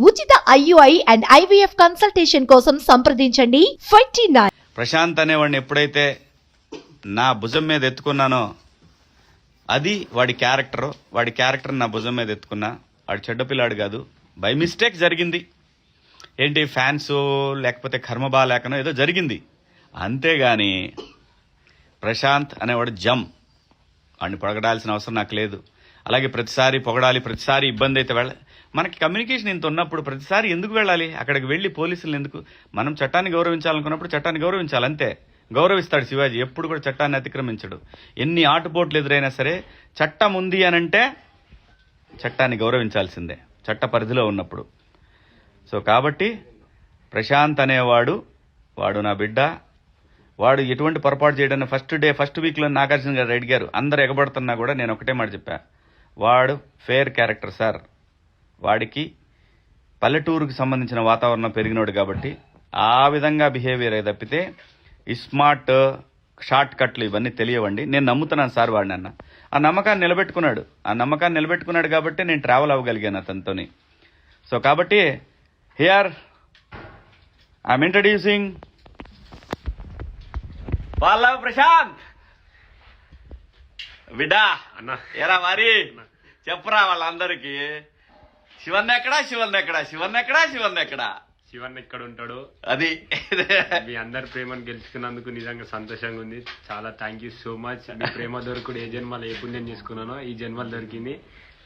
ఉచిత IUI and IVF consultation కోసం సంప్రదించండి. Twenty nine. ప్రశాంత్ అనేవాడిని ఎప్పుడైతే నా భుజం మీద ఎత్తుకున్నానో అది వాడి క్యారెక్టర్. వాడి క్యారెక్టర్ నా భుజం మీద ఎత్తుకున్నా. వాడు చెడ్డ పిల్లాడు కాదు. బై మిస్టేక్ జరిగింది. ఏంటి ఫ్యాన్స్ లేకపోతే కర్మ బాగాలేకనో ఏదో జరిగింది. అంతేగాని ప్రశాంత్ అనేవాడు జమ్ వాడిని పొగడాల్సిన అవసరం నాకు లేదు. అలాగే ప్రతిసారి పొగడాలి ప్రతిసారి ఇబ్బంది అయితే వెళ్ళ మనకి కమ్యూనికేషన్ ఇంత ఉన్నప్పుడు ప్రతిసారి ఎందుకు వెళ్ళాలి? అక్కడికి వెళ్ళి పోలీసులు ఎందుకు? మనం చట్టాన్ని గౌరవించాలనుకున్నప్పుడు చట్టాన్ని గౌరవించాలి అంతే. గౌరవిస్తాడు శివాజీ ఎప్పుడు కూడా చట్టాన్ని అతిక్రమించడు. ఎన్ని ఆటుపోట్లు ఎదురైనా సరే చట్టం ఉంది అనంటే చట్టాన్ని గౌరవించాల్సిందే చట్ట పరిధిలో ఉన్నప్పుడు. సో కాబట్టి ప్రశాంత్ అనేవాడు వాడు నా బిడ్డ వాడు ఎటువంటి పొరపాటు చేయడానికి ఫస్ట్ డే ఫస్ట్ వీక్లో నాగార్జున గారు అడిగారు అందరు ఎగబడుతున్నా కూడా నేను ఒకటే మాట చెప్పా. వాడు ఫేర్ క్యారెక్టర్ సార్. వాడికి పల్లెటూరుకు సంబంధించిన వాతావరణం పెరిగినోడు కాబట్టి ఆ విధంగా బిహేవియర్ తప్పితే ఈ స్మార్ట్ షార్ట్ కట్లు ఇవన్నీ తెలియవండి. నేను నమ్ముతున్నాను సార్ వాడిని అన్న. ఆ నమ్మకాన్ని నిలబెట్టుకున్నాడు. ఆ నమ్మకాన్ని నిలబెట్టుకున్నాడు కాబట్టి నేను ట్రావెల్ అవ్వగలిగాను అతనితోని. సో కాబట్టి here I'm introducing Pallav Prashanth అన్నా. ఎరా మరి చెప్పరా వాళ్ళందరికీ. శివన్ ఎక్కడా శివన్ ఎక్కడా శివన్ ఎక్కడా శివన్ ఎక్కడా శివన్ ఎక్కడ ఉంటాడు అది మీ అందరి ప్రేమను గెలుచుకున్నందుకు నిజంగా సంతోషంగా ఉంది. చాలా థ్యాంక్ యూ సో మచ్ మీ ప్రేమ దొరకడు ఏ జన్మలో ఏ పుణ్యం చేసుకున్నానో ఈ జన్మలో దొరికింది.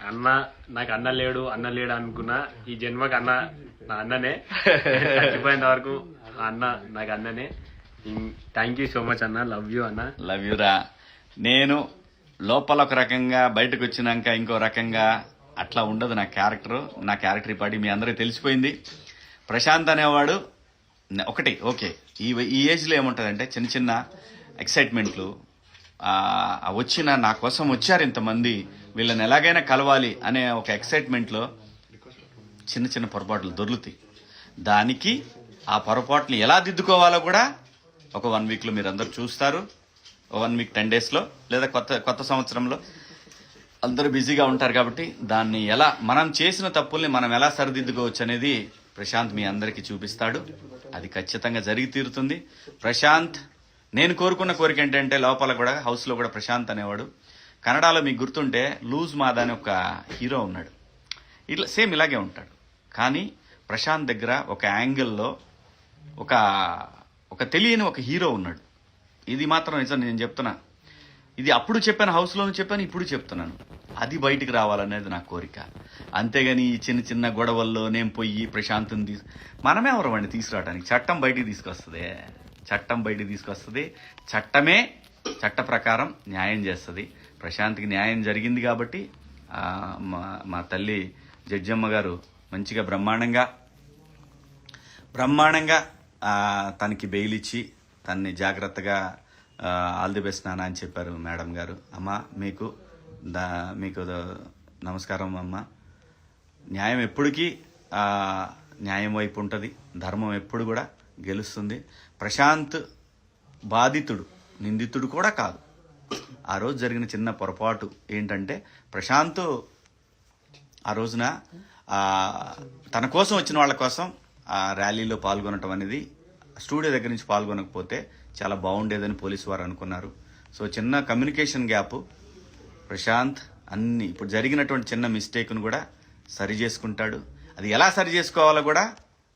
అన్న నాకు అన్న లేడు అన్న లేడు అనుకున్నా ఈ జన్మకి అన్న నా అన్ననే. చచ్చిపోయేంత వరకు అన్న నాకు అన్ననే. థ్యాంక్ యూ సో మచ్ అన్న. లవ్ యూ అన్న. లవ్ యూరా నేను లోపల ఒక రకంగా బయటకు వచ్చినాక ఇంకో రకంగా అట్లా ఉండదు నా క్యారెక్టర్ నా క్యారెక్టర్ ఇప్పటి మీ అందరికీ తెలిసిపోయింది. ప్రశాంత్ అనేవాడు ఒకటి ఓకే. ఈ ఈ ఏజ్లో ఏముంటుందంటే చిన్న చిన్న ఎక్సైట్మెంట్లు వచ్చిన నా కోసం వచ్చారు ఇంతమంది వీళ్ళని ఎలాగైనా కలవాలి అనే ఒక ఎక్సైట్మెంట్లో చిన్న చిన్న పొరపాట్లు దొర్లుతాయి. దానికి ఆ పొరపాట్లు ఎలా దిద్దుకోవాలో కూడా ఒక వన్ వీక్లో మీరు అందరు చూస్తారు వన్ వీక్ టెన్ డేస్లో లేదా కొత్త కొత్త సంవత్సరంలో. అందరూ బిజీగా ఉంటారు కాబట్టి దాన్ని ఎలా మనం చేసిన తప్పుల్ని మనం ఎలా సరిదిద్దుకోవచ్చు అనేది ప్రశాంత్ మీ అందరికీ చూపిస్తాడు. అది ఖచ్చితంగా జరిగి తీరుతుంది. ప్రశాంత్ నేను కోరుకున్న కోరిక ఏంటంటే లోపల కూడా హౌస్లో కూడా ప్రశాంత్ అనేవాడు. కన్నడలో మీకు గుర్తుంటే లూజ్ మాదా అని ఒక హీరో ఉన్నాడు. ఇట్లా సేమ్ ఇలాగే ఉంటాడు. కానీ ప్రశాంత్ దగ్గర ఒక యాంగిల్లో ఒక ఒక తెలియని ఒక హీరో ఉన్నాడు. ఇది మాత్రం నిజం నేను చెప్తున్నా. ఇది అప్పుడు చెప్పాను హౌస్లోనూ చెప్పాను ఇప్పుడు చెప్తున్నాను. అది బయటికి రావాలనేది నా కోరిక. అంతేగాని ఈ చిన్న చిన్న గొడవల్లో నేను పోయి ప్రశాంతం తీసు మనమే ఎవరమండి తీసుకురావడానికి చట్టం బయటికి తీసుకొస్తుంది. చట్టం బయటికి తీసుకొస్తుంది. చట్టమే చట్ట ప్రకారం న్యాయం చేస్తుంది. ప్రశాంత్కి న్యాయం జరిగింది కాబట్టి మా మా తల్లి జడ్జమ్మ గారు మంచిగా బ్రహ్మాండంగా బ్రహ్మాండంగా తనకి బెయిల్ ఇచ్చి తన్ని జాగ్రత్తగా ఆల్ ది బెస్ట్ నాన్న అని చెప్పారు మేడం గారు. అమ్మ మీకు దా మీకు నమస్కారం అమ్మ. న్యాయం ఎప్పటికీ న్యాయం వైపు ఉంటుంది ధర్మం ఎప్పుడు కూడా గెలుస్తుంది. ప్రశాంత్ బాధితుడు నిందితుడు కూడా కాదు. ఆ రోజు జరిగిన చిన్న పొరపాటు ఏంటంటే ప్రశాంత్ ఆ రోజున తన కోసం వచ్చిన వాళ్ళ కోసం ఆ ర్యాలీలో పాల్గొనటం అనేది స్టూడియో దగ్గర నుంచి పాల్గొనకపోతే చాలా బాగుండేదని పోలీసు వారు అనుకున్నారు. సో చిన్న కమ్యూనికేషన్ గ్యాప్ ప్రశాంత్ అన్ని ఇప్పుడు జరిగినటువంటి చిన్న మిస్టేక్ను కూడా సరి చేసుకుంటాడు. అది ఎలా సరి చేసుకోవాలో కూడా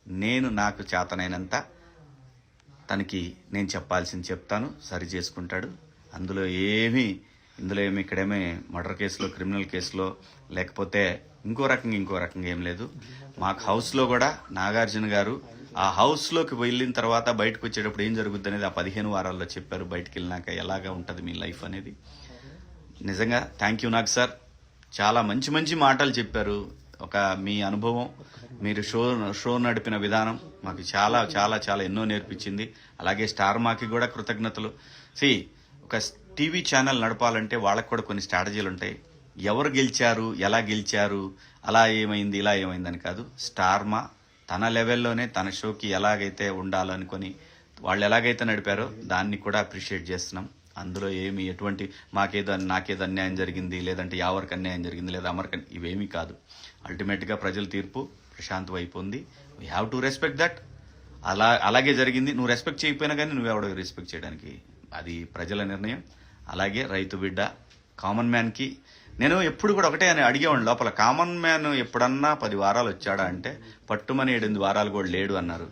నేను నాకు చేతనైనంత తనకి నేను చెప్పాల్సింది చెప్తాను సరి చేసుకుంటాడు. అందులో ఏమీ ఇందులో ఏమి ఇక్కడేమీ మర్డర్ కేసులో క్రిమినల్ కేసులో లేకపోతే ఇంకో రకంగా ఇంకో రకంగా ఏం లేదు. మాకు హౌస్లో కూడా నాగార్జున గారు ఆ హౌస్లోకి వెళ్ళిన తర్వాత బయటకు వచ్చేటప్పుడు ఏం జరుగుద్ది అనేది ఆ పదిహేను వారాల్లో చెప్పారు. బయటకు వెళ్ళినాక ఎలాగా ఉంటుంది మీ లైఫ్ అనేది. నిజంగా థ్యాంక్ యూ నాకు సార్. చాలా మంచి మంచి మాటలు చెప్పారు. ఒక మీ అనుభవం మీరు షో షో నడిపిన విధానం మాకు చాలా చాలా చాలా ఎన్నో నేర్పించింది. అలాగే స్టార్ మాకి కూడా కృతజ్ఞతలు. సి ఒక టీవీ ఛానల్ నడపాలంటే వాళ్ళకు కూడా కొన్ని స్ట్రాటజీలు ఉంటాయి. ఎవరు గెలిచారు ఎలా గెలిచారు అలా ఏమైంది ఇలా ఏమైందని కాదు. స్టార్మా తన లెవెల్లోనే తన షోకి ఎలాగైతే ఉండాలనుకొని వాళ్ళు ఎలాగైతే నడిపారో దాన్ని కూడా అప్రిషియేట్ చేస్తున్నాం. అందులో ఏమి ఎటువంటి మాకేదో నాకేదో అన్యాయం జరిగింది లేదంటే యావరికి అన్యాయం జరిగింది లేదా అమరికి ఇవేమీ కాదు. అల్టిమేట్గా ప్రజల తీర్పు ప్రశాంత్ వైపు ఉంది we have to respect that అలా అలాగే జరిగింది. నువ్వు రెస్పెక్ట్ చేయకపోయినా కానీ నువ్వెవడో రెస్పెక్ట్ చేయడానికి. అది ప్రజల నిర్ణయం. అలాగే రైతు బిడ్డ కామన్ మ్యాన్కి నేను ఎప్పుడు కూడా ఒకటే అని అడిగేవాడిని లోపల కామన్ మ్యాన్ ఎప్పుడన్నా పది వారాలు వచ్చాడా? అంటే పట్టుమని ఏడెనిమిది వారాలు కూడా లేడు అన్నారు.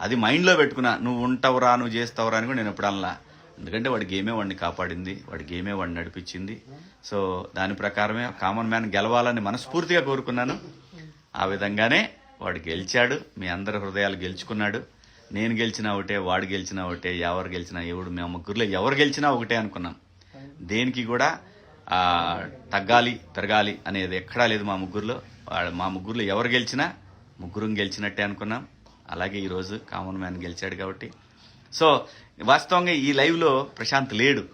అది మైండ్లో పెట్టుకున్నా నువ్వు ఉంటావురా నువ్వు చేస్తావురా అని కూడా నేను ఎప్పుడన్నా ఎందుకంటే వాడి గేమే వాడిని కాపాడింది వాడి గేమే వాడిని నడిపించింది. సో దాని ప్రకారమే కామన్ మ్యాన్ గెలవాలని మనస్ఫూర్తిగా కోరుకున్నాను. ఆ విధంగానే వాడు గెలిచాడు మీ అందరి హృదయాలు గెలుచుకున్నాడు. నేను గెలిచినా ఒకటే వాడు గెలిచినా ఒకటే ఎవరు గెలిచినా ఎవడు మేము ముగ్గురులో ఎవరు గెలిచినా ఒకటే అనుకున్నాం. దేనికి కూడా తగ్గాలి పెరగాలి అనేది ఎక్కడా లేదు మా ముగ్గురులో. మా ముగ్గురులో ఎవరు గెలిచినా ముగ్గురం గెలిచినట్టే అనుకున్నాం. అలాగే ఈరోజు కామన్ మ్యాన్ గెలిచాడు కాబట్టి. సో వాస్తవంగా ఈ లైవ్లో ప్రశాంత్ లేడు.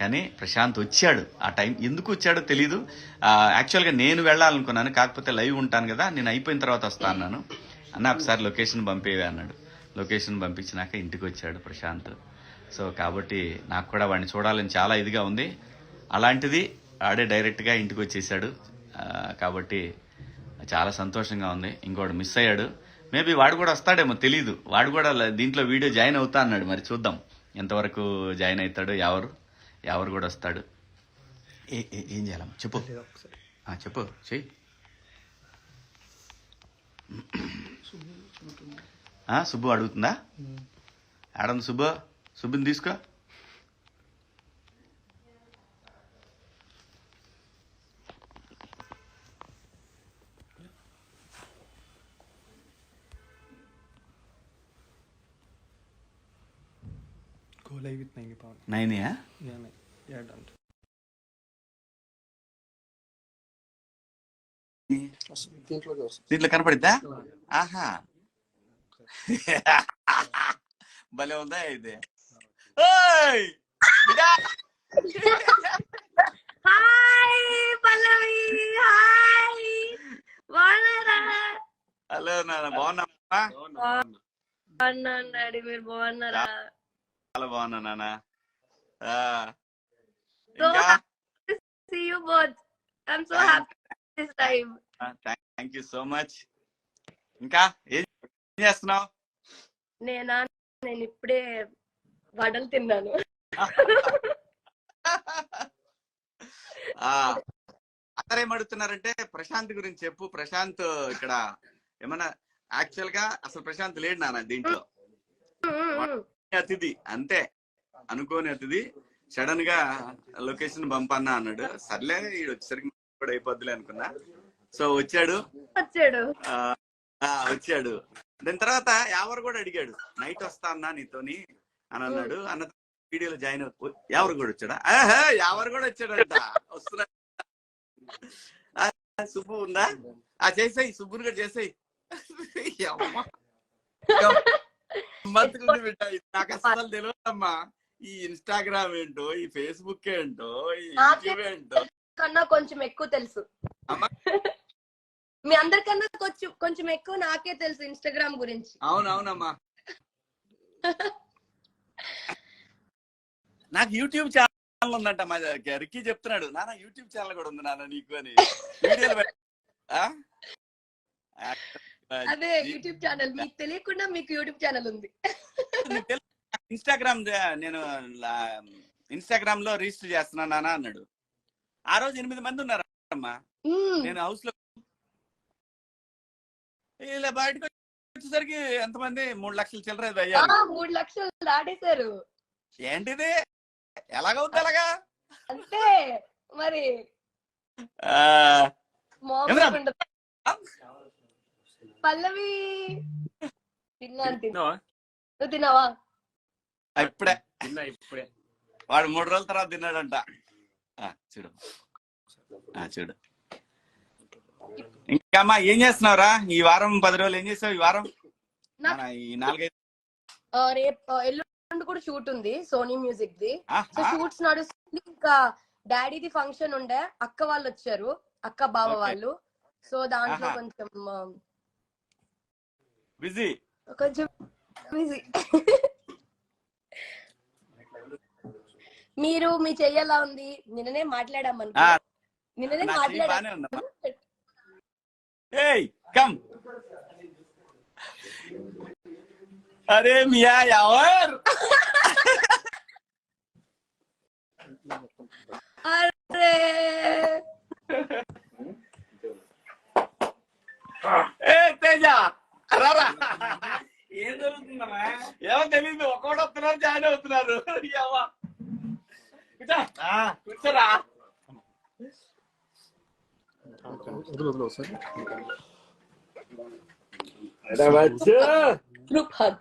కానీ ప్రశాంత్ వచ్చాడు. ఆ టైం ఎందుకు వచ్చాడో తెలీదు. యాక్చువల్గా నేను వెళ్ళాలనుకున్నాను. కాకపోతే లైవ్ ఉంటాను కదా. నేను అయిపోయిన తర్వాత వస్తా అన్నాను. అన్న ఒకసారి లొకేషన్ పంపేవి అన్నాడు. లొకేషన్ పంపించినాక ఇంటికి వచ్చాడు ప్రశాంత్. సో కాబట్టి నాకు కూడా వాడిని చూడాలని చాలా ఇదిగా ఉంది. అలాంటిది ఆడే డైరెక్ట్గా ఇంటికి వచ్చేసాడు. కాబట్టి చాలా సంతోషంగా ఉంది. ఇంకోటి మిస్ అయ్యాడు. మేబీ వాడు కూడా వస్తాడేమో తెలీదు. వాడు కూడా దీంట్లో వీడియో జాయిన్ అవుతా అన్నాడు. మరి చూద్దాం ఎంతవరకు జాయిన్ అవుతాడో ఎవరు ఎవరు కూడా వస్తాడు. ఏ చేయాలమ్మా? చెప్పు. చెప్పు. చెయ్యి. సుబ్బు అడుగుతుందా? ఆడమ్ సుబ్బు. సుబ్బుని తీసుకో. నైనియా దీంట్లో కనపడిద్దా? ఆహా. భలే ఉందా ఇది? హలో నాన్న బాగున్నావా? బాగున్నాను డాడీ మీరు బాగున్నారా? చాలా బాగున్నా నాన్న. ఇంకా? See you both I'm so happy this time thank you so much ఇంకా? ఏం చేస్తున్నావు? నేనా? నేను ఇప్పుడే వడలు తిన్నాను. ఆ, అందరూ ఏం అడుగుతున్నారంటే ప్రశాంత్ గురించి చెప్పు. ప్రశాంత్ ఇక్కడ ఏమన్నా యాక్చువల్గా అసలు ప్రశాంత్ లేడు నాన్న దీంట్లో. అతిథి అంతే. అనుకోని అతిథి సడన్గా లొకేషన్ పంపన్నా అన్నాడు. సర్లే ఈడు వచ్చేసరికి కూడా అయిపోద్దిలే అనుకున్నా. సో వచ్చాడు. వచ్చాడు. వచ్చాడు. దాని తర్వాత ఎవరు కూడా అడిగాడు నైట్ వస్తా అన్నా నీతోని? అని అన్నాడు. అన్న వీడియోలో జాయిన్ ఎవరు కూడా వచ్చాడా? ఆహా, ఎవరు కూడా వచ్చాడంట. వస్తున్నా. సుబ్బు ఉందా? ఆ చేసేయి సుబ్బుని కూడా చేసేయి. నాకు అసలు తెలియదమ్మా. ఈ ఇన్స్టాగ్రామ్ ఏంటో ఈ ఫేస్బుక్ ఏంటో ఈ యూట్యూబ్ ఏంటో. కన్నా కొంచెం ఎక్కువ తెలుసు. అమ్మా. మీ అందరికన్నా కొంచెం కొంచెం ఎక్కువ నాకే తెలుసు ఇన్స్టాగ్రామ్ గురించి. అవునవునమ్మా. నాకు యూట్యూబ్ ఛానల్ ఉందంట మా రిక్కీ చెప్తున్నాడు నాన్న యూట్యూబ్ ఛానల్ కూడా ఉంది నాన్న నీకు అని. వీడియోలు? అదే యూట్యూబ్ ఛానల్ మీకు తెలియకుండా మీకు యూట్యూబ్ ఛానల్ ఉంది? ఇన్స్టాగ్రామ్ నేను లా- ఇన్స్టాగ్రామ్లో రిజిస్టర్ చేస్తున్నాను నాన్న అన్నాడు. ఆ రోజు ఎనిమిది మంది ఉన్నారమ్మా. మ్మ్. నేను హౌస్లో ఇలా బయటకు వచ్చేసరికి ఎంతమంది? మూడు లక్షల చిల్లర మూడు లక్షలు దాటేశారు. ఏంటిది? ఎలాగవుద్ది అలాగా? అంతే. మరి పల్లవి! తిన్నాను తిన్నా తిన్నావా? నువ్వు తిన్నావా? ఇప్పుడే. ఇప్పుడే. వాడు మూడు రోజుల తర్వాత తిన్నాడంట. చూడు. చూడు. ఇంకా అమ్మా ఏం చేస్తున్నావురా? ఈ వారం పది రోజులు ఏం చేసావు ఈ వారం? ఈ నాలుగైదు రేపు ఎల్లుండి కూడా షూట్ ఉంది సోనీ మ్యూజిక్ ది సో షూట్స్ నడుస్తుంది. ఇంకా డాడీది ఫంక్షన్ ఉండే. అక్క వాళ్ళు వచ్చారు. అక్క బావ. వాళ్ళు. సో దాంట్లో. కొంచెం బిజీ? కొంచెం బిజీ. మీరు మీ చెయ్యలా ఉంది? నిన్ననే మాట్లాడమ్మను నిన్ననే మాట్లాడాం ఏయ్ కమ్. అరే మియా ఎవరు? ఏ ఏం జరుగుతుందమ్మా? ఏమో తెలియదు ఒక్కోటి వస్తున్నారు జాయిన్ అవుతున్నారు. అవ్వా Questa? Ah. Questa là? Group hug.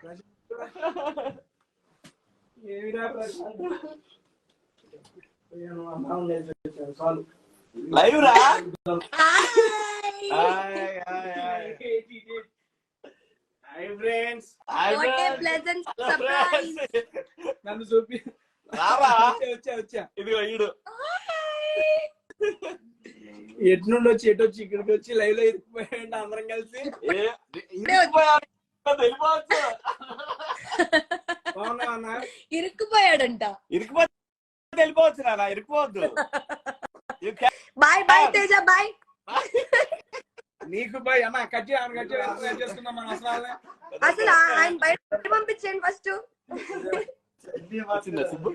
Live ra? Hi. Hi. Hi friends. Hi, what a pleasant surprise. వచ్చా వచ్చా ఇదిగో ఈడు. ఎటు నుండి వచ్చి ఎటు వచ్చి ఇక్కడికి వచ్చి లైవ్లో ఎత్తుకుపోయాడు అందరం కలిసి. ఇరికిపోయాడు. ఇరుక్కుపోయాడంట. ఇరికిపోతే వెళ్ళిపోవచ్చు నాన్న can- bye bye Teja bye నీకు పోయి అన్న కట్టి ఆమె కట్టి కట్ చేసుకుందాం మన అసలు ఆయన బయట పంపించండి ఫస్ట్ చిన్న సిబ్బు.